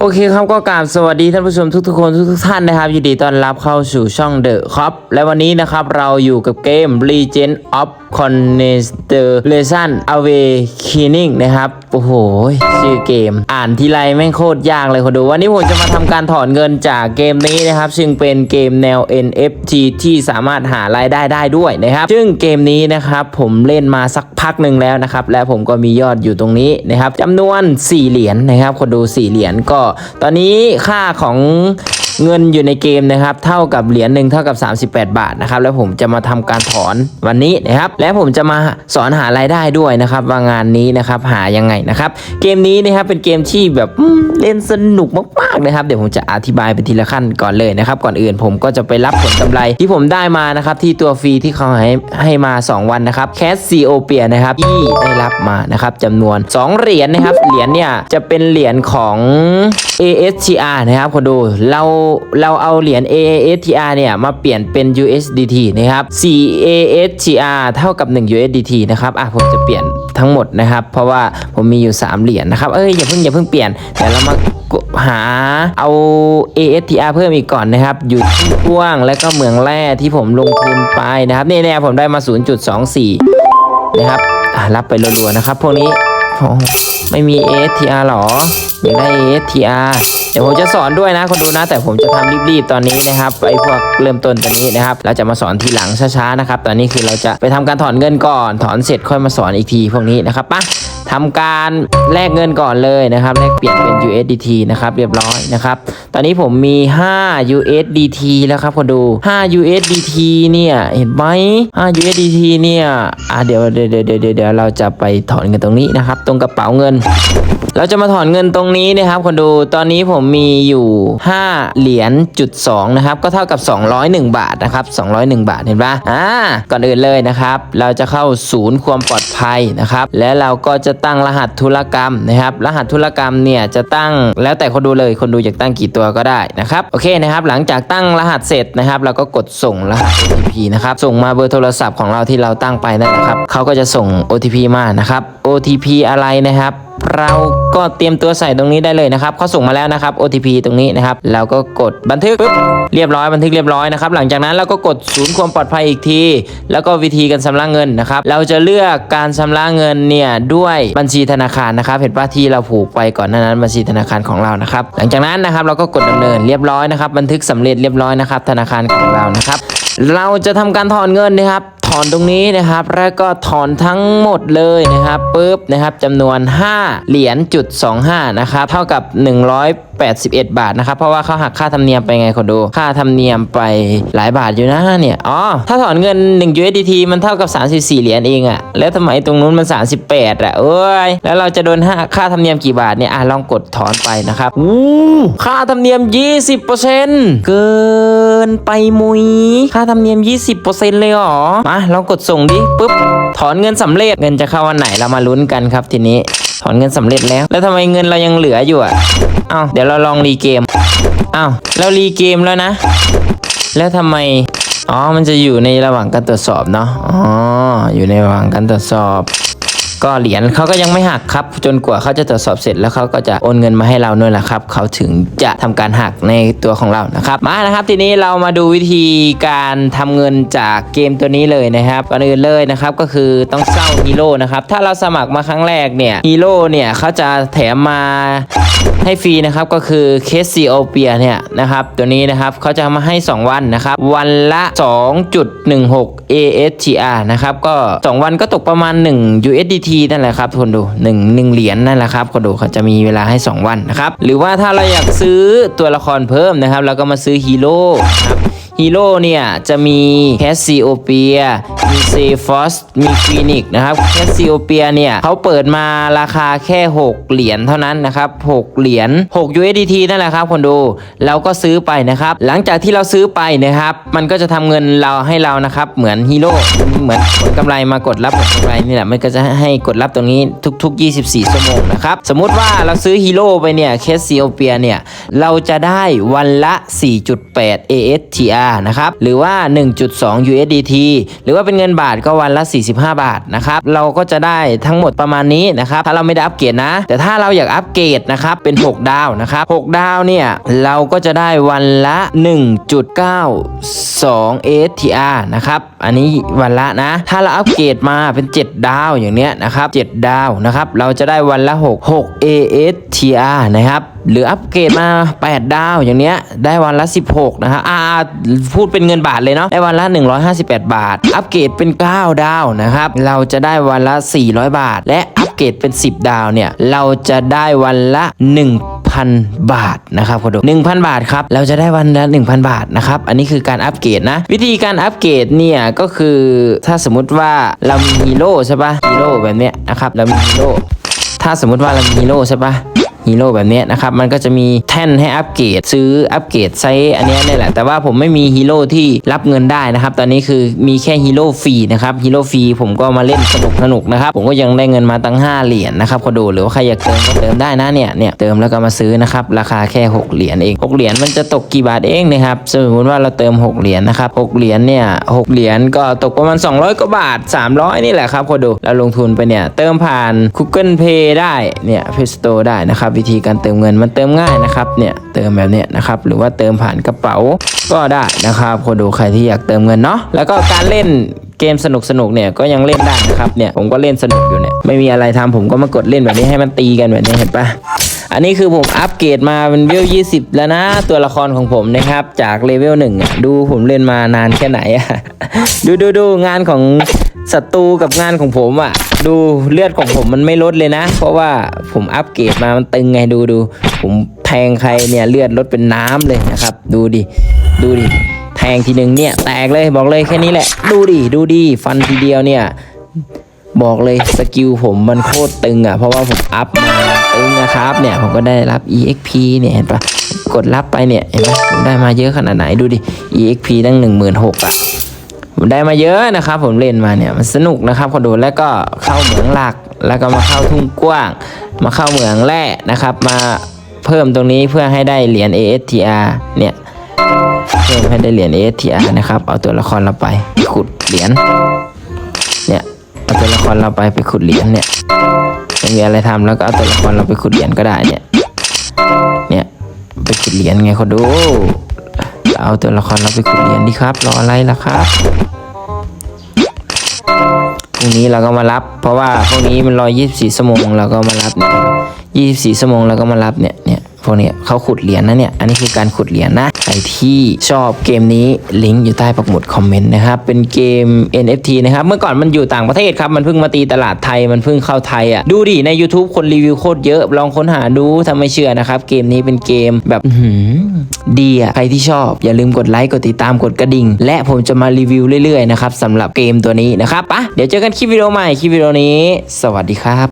โอเคครับก็กราบสวัสดีท่านผู้ชมทุกๆคนทุกๆท่านนะครับยินดีต้อนรับเข้าสู่ช่องเดอะครับและวันนี้นะครับเราอยู่กับเกม Legend of Constellation Awakening นะครับ โอ้โห ชื่อเกม อ่านทีไรแม่งโคตรยากเลยคนดู วันนี้ผมจะมาทำการถอนเงินจากเกมนี้นะครับ ซึ่งเป็นเกมแนว NFT ที่สามารถหารายได้ได้ด้วยนะครับ ซึ่งเกมนี้นะครับ ผมเล่นมาสักพักหนึ่งแล้วนะครับ และผมก็มียอดอยู่ตรงนี้นะครับจำนวน 4 เหรียญนะครับ คนดู 4 เหรียญก็ ตอนนี้ค่าของ เงินอยู่ในเกมนะครับ เท่ากับเหรียญหนึ่งเท่ากับ 38 บาทนะครับ แล้วผมจะมาทำการถอนวันนี้นะครับ และผมจะมาสอนหารายได้ด้วยนะครับ ว่างานนี้นะครับหายังไงนะครับ เกมนี้นะครับเป็นเกมที่แบบเล่นสนุกมากๆนะครับ เดี๋ยวผมจะอธิบายไปทีละขั้นก่อนเลยนะครับ ก่อนอื่นผมก็จะไปรับผลกำไรที่ผมได้มานะครับที่ตัวฟรีที่เขาให้ให้มา 2 วันนะครับแคสซีโอเปียนะครับที่ได้รับมานะครับจำนวน 2 เหรียญนะครับเหรียญเนี่ยจะเป็นเหรียญของ ASTR นะครับคนดูเราเราเอาเหรียญ ASTR เนี่ยมาเปลี่ยนเป็น USDT นะครับ 4 ASTR เท่ากับ 1 USDT นะครับอะผมจะเปลี่ยนทั้งหมดนะครับ เพราะว่าผมมีอยู่ 3 เหรียญนะครับเอ้ยอย่าเพิ่งอย่าเพิ่งเปลี่ยนเดี๋ยวเรามาหาเอา ASTR เพิ่มอีกก่อนนะครับอยู่ที่กว้างและก็เหมืองแร่ที่ผมลงทุนไปนะครับนี่เนี่ยผมได้มา 0.24 นะครับอะรับไปรัวๆนะครับ พวกนี้ ไม่มี ASTR หรอ อยากได้ ASTR เดี๋ยวผมจะสอนด้วยนะคนดูนะ แต่ผมจะทำรีบๆตอนนี้นะครับไอ้พวกเริ่มต้นตอนนี้นะครับเราจะมาสอนทีหลังช้าๆนะครับตอนนี้คือเราจะไปทำการถอนเงินก่อน ถอนเสร็จค่อยมาสอนอีกทีพวกนี้นะครับปะทำการแลกเงินก่อนเลยนะครับแลกเปลี่ยนเป็น USDT นะครับเรียบร้อยนะครับ ตอนนี้ผมมี 5 USDT แล้วครับคนดู 5 USDT เนี่ย เห็นไหม5 USDT เนี่ย อะเดี๋ยวเดี๋ยวเดี๋ยวเดี๋ยวเดี๋ยวเราจะไปถอนเงินตรงนี้นะครับ ตรงกระเป๋าเงิน เราจะมาถอนเงินตรงนี้นะครับคนดูตอนนี้ผมมีอยู่ 5 เหรียญจุด2นะครับก็เท่ากับ 201 บาทนะครับ201 บาทเห็นปะอ่าก่อนอื่นเลยนะครับ เราจะเข้าศูนย์ความปลอดภัยนะครับและเราก็จะตั้งรหัสธุรกรรมนะครับ รหัสธุรกรรมเนี่ยจะตั้งแล้วแต่คนดูเลยคนดูอยากตั้งกี่ตัวก็ได้นะครับโอเคนะครับ หลังจากตั้งรหัสเสร็จนะครับ เราก็กดส่งรหัส OTP นะครับส่งมาเบอร์โทรศัพท์ของเราที่เราตั้งไปนั่นแหละครับเขาก็จะส่ง OTP มานะครับ OTP อะไรนะครับ เราก็เตรียมตัวใส่ตรงนี้ได้เลยนะครับเขาส่งมาแล้วนะครับ OTP ตรงนี้นะครับเราก็กดบันทึกปุ๊บเรียบร้อยบันทึกเรียบร้อยนะครับหลังจากนั้นเราก็กดศูนย์ความปลอดภัยอีกที แล้วก็วิธีการชำระเงินนะครับเราจะเลือกการชำระเงินเนี่ยด้วยบัญชีธนาคารนะครับเห็นป้าที่เราผูกไปก่อนหน้านั้นบัญชีธนาคารของเรานะครับหลังจากนั้นนะครับเราก็กดดำเนินเรียบร้อยนะครับบันทึกสำเร็จเรียบร้อยนะครับธนาคารของเรานะครับเราจะทำการถอนเงินนะครับ อนตรงนี้นะครับ แล้วก็ถอนทั้งหมดเลยนะครับปุ๊บนะครับจำนวน 5 เหรียญจุด25นะครับเท่ากับ 181 บาทนะครับ เพราะว่าเขาหักค่าธรรมเนียมไปไงคนดู ค่าธรรมเนียมไปหลายบาทอยู่นะเนี่ยอ๋อถ้าถอนเงิน 1 USDT มันเท่ากับ 34 เหรียญเองอะแล้วทำไมตรงนู้นมัน 38อะเอ้ยแล้วเราจะโดนค่าธรรมเนียมกี่บาทเนี่ยอะลองกดถอนไปนะครับอู้ค่าธรรมเนียม 20%เกินไปมุยค่าธรรมเนียม 20%เลยเหรอมาลองกดส่งดิปุ๊บถอนเงินสำเร็จเงินจะเข้าวันไหนเรามาลุ้นกันครับทีนี้ ถอนเงินสำเร็จแล้ว แล้วทำไมเงินเรายังเหลืออยู่อะเอ้าเดี๋ยวเราลองรีเกมเอ้าเรารีเกมแล้วนะ แล้วทำไมอ๋อมันจะอยู่ในระหว่างการตรวจสอบเนาะอ๋ออยู่ในระหว่างการตรวจสอบ ก็เหรียญเขาก็ยังไม่หักครับ จนกว่าเขาจะตรวจสอบเสร็จแล้วเขาก็จะโอนเงินมาให้เราเนี่ยแหละครับเขาถึงจะทำการหักในตัวของเรานะครับมานะครับ ทีนี้เรามาดูวิธีการทำเงินจากเกมตัวนี้เลยนะครับก่อนอื่นเลยนะครับก็คือต้องเซ้าฮีโร่นะครับถ้าเราสมัครมาครั้งแรกเนี่ยฮีโร่เนี่ยเขาจะแถมมา ให้ฟรีนะครับก็คือเคสซีโอเปียเนี่ยนะครับตัวนี้นะครับเขาจะมาให้ 2 วันนะครับวันละ 2.16 ASTR นะครับก็ 2 วันก็ตกประมาณ 1 USDT นั่นแหละครับคนดู1 1เหรียญนั่นแหละครับคนดูเขาจะมีเวลาให้ 2 วันนะครับหรือว่าถ้าเราอยากซื้อตัวละครเพิ่มนะครับเราก็มาซื้อฮีโร่นะครับ ฮีโร่เนี่ย จะมีแคสซิโอเปียมีเซฟอสมีฟีนิกนะครับแคสซิโอเปียเนี่ยเขาเปิดมาราคาแค่ 6 เหรียญเท่านั้นนะครับ 6 เหรียญ6 USDT นั่นแหละครับคนดูเราก็ซื้อไปนะครับ หลังจากที่เราซื้อไปนะครับ มันก็จะทำเงินเราให้เรานะครับ เหมือนฮีโร่เหมือนผลกำไรมากดรับผลกำไรนี่แหละมันก็จะให้กดรับตรงนี้ทุก ๆ 24 ชั่วโมงนะครับสมมุติว่าเราซื้อฮีโร่ไปเนี่ยแคสซิโอเปียเนี่ยเราจะได้วันละ 4.8 ASTR TR นะครับหรือว่า 1.2 USDT หรือว่าเป็นเงินบาทก็วันละ 45 บาทนะครับเราก็จะได้ทั้งหมดประมาณนี้นะครับถ้าเราไม่ได้อัปเกรดนะ แต่ถ้าเราอยากอัปเกรดนะครับเป็น 6 ดาวนะครับ6ดาวเนี่ยเราก็จะได้วันละ 1.92 ATR นะครับอันนี้วันละนะ ถ้าเราอัปเกรดมาเป็น 7 ดาวอย่างเนี้ยนะครับ7ดาวนะครับเราจะได้วันละ 6 6 ASTR นะครับ หรืออัปเกรดมา 8 ดาวอย่างเนี้ยได้วันละ 16 นะครับอ่าพูดเป็นเงินบาทเลยเนาะได้วันละ 158 บาท อัปเกรดเป็น 9 ดาวนะครับเราจะได้วันละ 400 บาท และอัปเกรดเป็น 10 ดาวเนี่ยเราจะได้วันละ 1,000 บาทนะครับคุณดู1,000 บาทครับเราจะได้วันละ 1,000 บาทนะครับอันนี้คือการอัปเกรดนะ วิธีการอัปเกรดเนี่ยก็คือถ้าสมมติว่าเรามีฮีโร่ใช่ปะฮีโร่แบบเนี้ยนะครับเรามีฮีโร่ถ้าสมมติว่าเรามีฮีโร่ใช่ปะ ฮีโร่แบบนี้นะครับ มันก็จะมีแท่นให้อัปเกรดซื้ออัปเกรดไซส์อันนี้นี่แหละ แต่ว่าผมไม่มีฮีโร่ที่รับเงินได้นะครับ ตอนนี้คือมีแค่ฮีโร่ฟรีนะครับฮีโร่ฟรีผมก็มาเล่นสนุกสนุกนะครับ ผมก็ยังได้เงินมาตั้ง 5 เหรียญนะครับก็ดูหรือว่าใครอยากเติมก็เติมได้นะเนี่ยเนี่ยเติมแล้วก็มาซื้อนะครับ ราคาแค่ 6 เหรียญเอง 6 เหรียญมันจะตกกี่บาทเองนะครับสมมติว่าเราเติม 6 เหรียญนะครับ 6 เหรียญเนี่ย6เหรียญก็ตกประมาณ 200กว่าบาท 300 นี่แหละครับคนดูเราลงทุนไปเนี่ยเติมผ่าน Google Pay ได้เนี่ย Play Store ได้นะครับวิธีการเติมเงินมันเติมง่ายนะครับเนี่ยเติมแบบเนี้ยนะครับหรือว่าเติมผ่านกระเป๋าก็ได้นะครับคนดูใครที่อยากเติมเงินเนาะแล้วก็การเล่นเกมสนุกสนุกๆเนี่ยก็ยังเล่นได้นะครับเนี่ยผมก็เล่นสนุกอยู่เนี่ยไม่มีอะไรทำผมก็มากดเล่นแบบนี้ให้มันตีกันแบบนี้เห็นปะ อันนี้คือผมอัปเกรดมาเป็นเลเวล20แล้วนะ ตัวละครของผมนะครับ จากเลเวลหนึ่งอะดูผมเล่นมานานแค่ไหนอะดูดูดูงานของศัตรูกับงานของผมอะดูเลือดของผมมันไม่ลดเลยนะ เพราะว่าผมอัปเกรดมามันตึงไงดูดูผมแทงใครเนี่ยเลือดลดเป็นน้ำเลยนะครับ ดูดิดูดิแทงทีหนึ่งเนี่ยแตกเลยบอกเลยแค่นี้แหละ ดูดิดูดิฟันทีเดียวเนี่ยบอกเลยสกิลผมมันโคตรตึงอะ เพราะว่าผมอัพมา ตึงนะครับเนี่ยผมก็ได้รับ exp เนี่ยเห็นปะกดรับไปเนี่ยเห็นปะผมได้มาเยอะขนาดไหนดูดิ exp ตั้งหนึ่งหมื่นหกอะผมได้มาเยอะนะครับ ผมเล่นมาเนี่ยมันสนุกนะครับคนดูแล้วก็เข้าเหมืองหลักแล้วก็มาเข้าทุ่งกว้าง มาเข้าเหมืองแร่นะครับ มาเพิ่มตรงนี้เพื่อให้ได้เหรียญ ASTR เนี่ยเพิ่มให้ได้เหรียญ ASTR นะครับ เอาตัวละครเราไปขุดเหรียญเนี่ยเอาตัวละครเราไปไปขุดเหรียญเนี่ย ไม่มีอะไรทำแล้วก็เอาตัวละครเราไปขุดเหรียญก็ได้เนี่ย เนี่ยไปขุดเหรียญไงเขาดู เอาตัวละครเราไปขุดเหรียญดีครับ รออะไรล่ะครับพรุ่งนี้เราก็มารับ เพราะว่าพวกนี้มันรอ 24 ชั่วโมงเราก็มารับเนี่ย24 ชั่วโมงเราก็มารับเนี่ยเนี่ย พวกเนี้เขาขุดเหรียญนะเนี่ย อันนี้คือการขุดเหรียญนะใครที่ชอบเกมนี้ลิงก์อยู่ใต้ปักหมุดคอมเมนต์นะครับ เป็นเกม NFT นะครับ เมื่อก่อนมันอยู่ต่างประเทศครับ มันเพิ่งมาตีตลาดไทย มันเพิ่งเข้าไทยอะ ดูดิ ใน YouTube คนรีวิวโคตรเยอะ ลองค้นหาดูถ้าไม่เชื่อนะครับ เกมนี้เป็นเกมแบบดีอะ ใครที่ชอบอย่าลืมกดไลค์ กดติดตาม กดกระดิ่ง และผมจะมารีวิวเรื่อยๆนะครับสำหรับเกมตัวนี้นะครับปะเดี๋ยวเจอกันคลิปวิดีโอใหม่ คลิปวิดีโอนี้ สวัสดีครับ